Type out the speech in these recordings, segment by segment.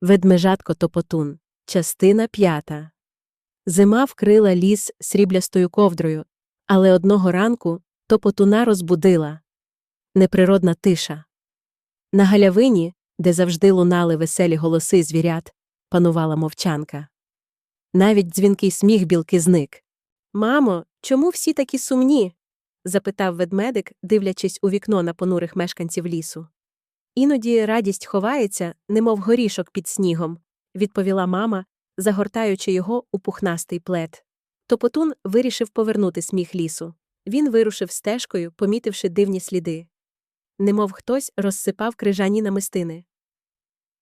Ведмежатко Топотун. Частина п'ята. Зима вкрила ліс сріблястою ковдрою, але одного ранку Топотуна розбудила неприродна тиша. На галявині, де завжди лунали веселі голоси звірят, панувала мовчанка. Навіть дзвінкий сміх білки зник. Мамо, чому всі такі сумні? запитав ведмедик, дивлячись у вікно на понурих мешканців лісу. Іноді радість ховається, немов горішок під снігом, відповіла мама, загортаючи його у пухнастий плед. Топотун вирішив повернути сміх лісу. Він вирушив стежкою, помітивши дивні сліди. Немов хтось розсипав крижані намистини.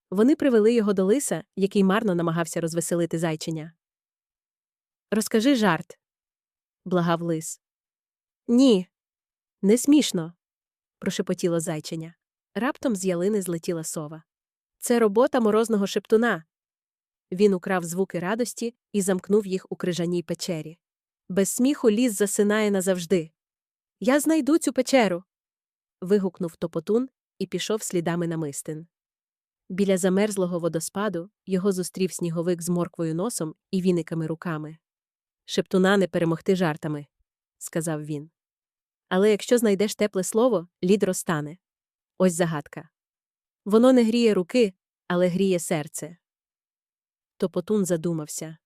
Вони привели його до лиса, який марно намагався розвеселити зайчиня. Розкажи жарт, благав лис. Ні, не смішно, прошепотіло зайчиня. Раптом з ялини злетіла сова. Це робота морозного шептуна. Він украв звуки радості і замкнув їх у крижаній печері. Без сміху ліс засинає назавжди. Я знайду цю печеру. вигукнув топотун і пішов слідами намистин. Біля замерзлого водоспаду його зустрів сніговик з морквою носом і віниками руками. Шептуна не перемогти жартами, сказав він. Але якщо знайдеш тепле слово, лід розтане. Ось загадка. Воно не гріє руки, але гріє серце. Топотун задумався.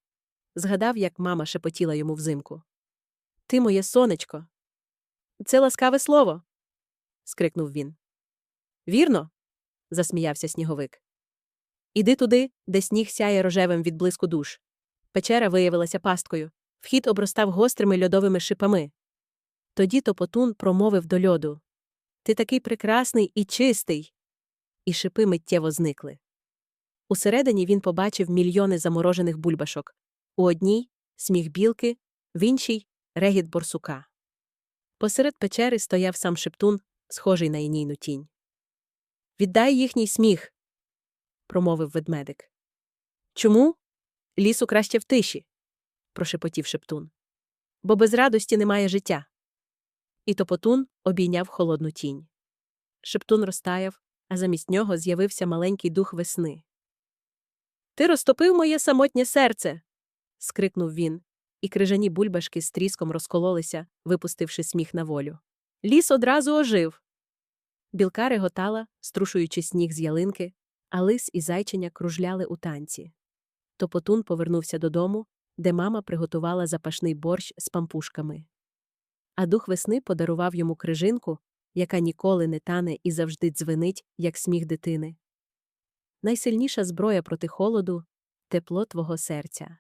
Згадав, як мама шепотіла йому взимку. Ти моє сонечко. Це ласкаве слово. скрикнув він. Вірно. засміявся сніговик. Іди туди, де сніг сяє рожевим від блиску душ. Печера виявилася пасткою. Вхід обростав гострими льодовими шипами. Тоді топотун промовив до льоду Ти такий прекрасний і чистий. І шипи миттєво зникли. Усередині він побачив мільйони заморожених бульбашок. У одній сміх білки, в іншій регіт борсука. Посеред печери стояв сам шептун, схожий на інійну тінь. Віддай їхній сміх, промовив ведмедик. Чому? Лісу краще в тиші, прошепотів шептун. Бо без радості немає життя. І топотун обійняв холодну тінь. Шептун розтаяв, а замість нього з'явився маленький дух весни. Ти розтопив моє самотнє серце. скрикнув він, і крижані бульбашки з тріском розкололися, випустивши сміх на волю. Ліс одразу ожив. Білка реготала, струшуючи сніг з ялинки, а лис і зайчиня кружляли у танці. Топотун повернувся додому, де мама приготувала запашний борщ з пампушками. А дух весни подарував йому крижинку, яка ніколи не тане і завжди дзвенить, як сміх дитини. Найсильніша зброя проти холоду тепло твого серця.